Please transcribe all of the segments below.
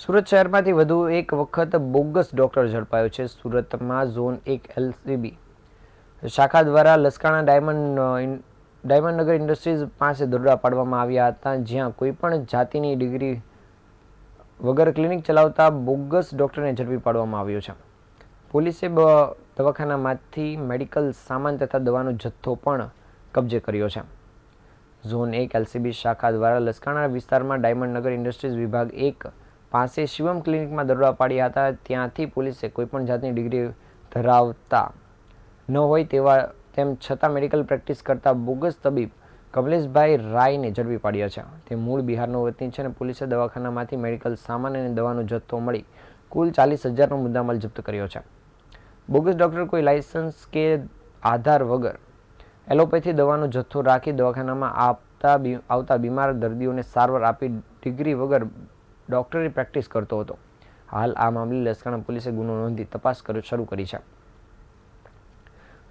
સુરત શહેરમાંથી વધુ એક વખત બોગસ ડોક્ટર ઝડપાયો છે. સુરતમાં ઝોન એક એલસીબી. શાખા દ્વારા Laskana diamond Diamondnagar diamond Nagar industries પાસે દરોડા પાડવામાં આવ્યા હતા, જ્યાં કોઈપણ જાતિની ડિગ્રી વગર ક્લિનિક ચલાવતા બોગસ ડોક્ટરને ઝડપી પાડવામાં આવ્યો છે. પોલીસે દવાખાનામાંથી મેડિકલ સામાન તથા દવાનો જથ્થો પણ કબજે કર્યો છે. ઝોન એક એલસીબી શાખા દ્વારા લસકાણા વિસ્તારમાં ડાયમંડ નગર ઇન્ડસ્ટ્રીઝ વિભાગ એક પાસે શિવમ ક્લિનિકમાં દરોડા પાડ્યા હતા. ત્યાંથી પોલીસે કોઈપણ જાતની ડિગ્રી ધરાવતા ન હોય તેવા તેમ છતાં મેડિકલ પ્રેક્ટિસ કરતા બોગસ તબીબ કમલેશભાઈ રાયને ઝડપી પાડ્યા છે. તે મૂળ બિહારનો વતની છે અને પોલીસે દવાખાનામાંથી મેડિકલ સામાન અને દવાનો જથ્થો મળી કુલ ચાલીસ હજારનો મુદ્દામાલ જપ્ત કર્યો છે. બોગસ ડૉક્ટર કોઈ લાયસન્સ કે આધાર વગર એલોપેથી દવાનો જથ્થો રાખી દવાખાનામાં આપતા આવતા બીમાર દર્દીઓને સારવાર આપી ડિગ્રી વગર ડૉક્ટરી પ્રેક્ટિસ કરતો હતો. હાલ આ મામલે લસકાણા પોલીસે ગુનો નોંધી તપાસ શરૂ કરી છે.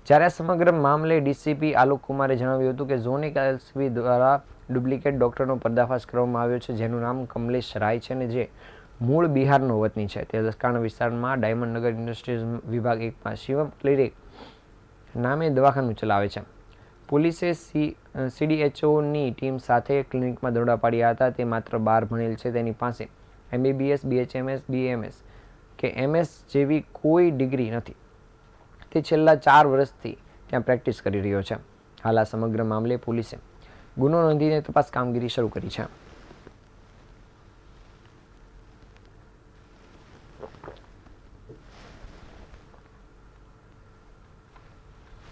જ્યારે આ સમગ્ર મામલે ડીસીપી આલોક કુમારે જણાવ્યું હતું કે ઝોનિક એલસીબી દ્વારા ડુપ્લિકેટ ડૉક્ટરનો પર્દાફાશ કરવામાં આવ્યો છે, જેનું નામ કમલેશ રાય છે અને જે મૂળ બિહારનો વતની છે. તે લસકાણા વિસ્તારમાં ડાયમંડ નગર ઇન્ડસ્ટ્રીઝ વિભાગ એકમાં શિવમ ક્લિનિક નામે દવાખાનું ચલાવે છે. પોલીસે સી સીડીએચઓની ટીમ સાથે ક્લિનિકમાં દરોડા પાડ્યા હતા. તે માત્ર બાર ભણેલ છે. તેની પાસે M B B S, B H M S, B M S કે એમએસ જેવી કોઈ ડિગ્રી નથી. તે છેલ્લા ચાર વર્ષથી ત્યાં પ્રેક્ટિસ કરી રહ્યો છે. હાલ આ સમગ્ર મામલે પોલીસે ગુનો નોંધીને તપાસ કામગીરી શરૂ કરી છે.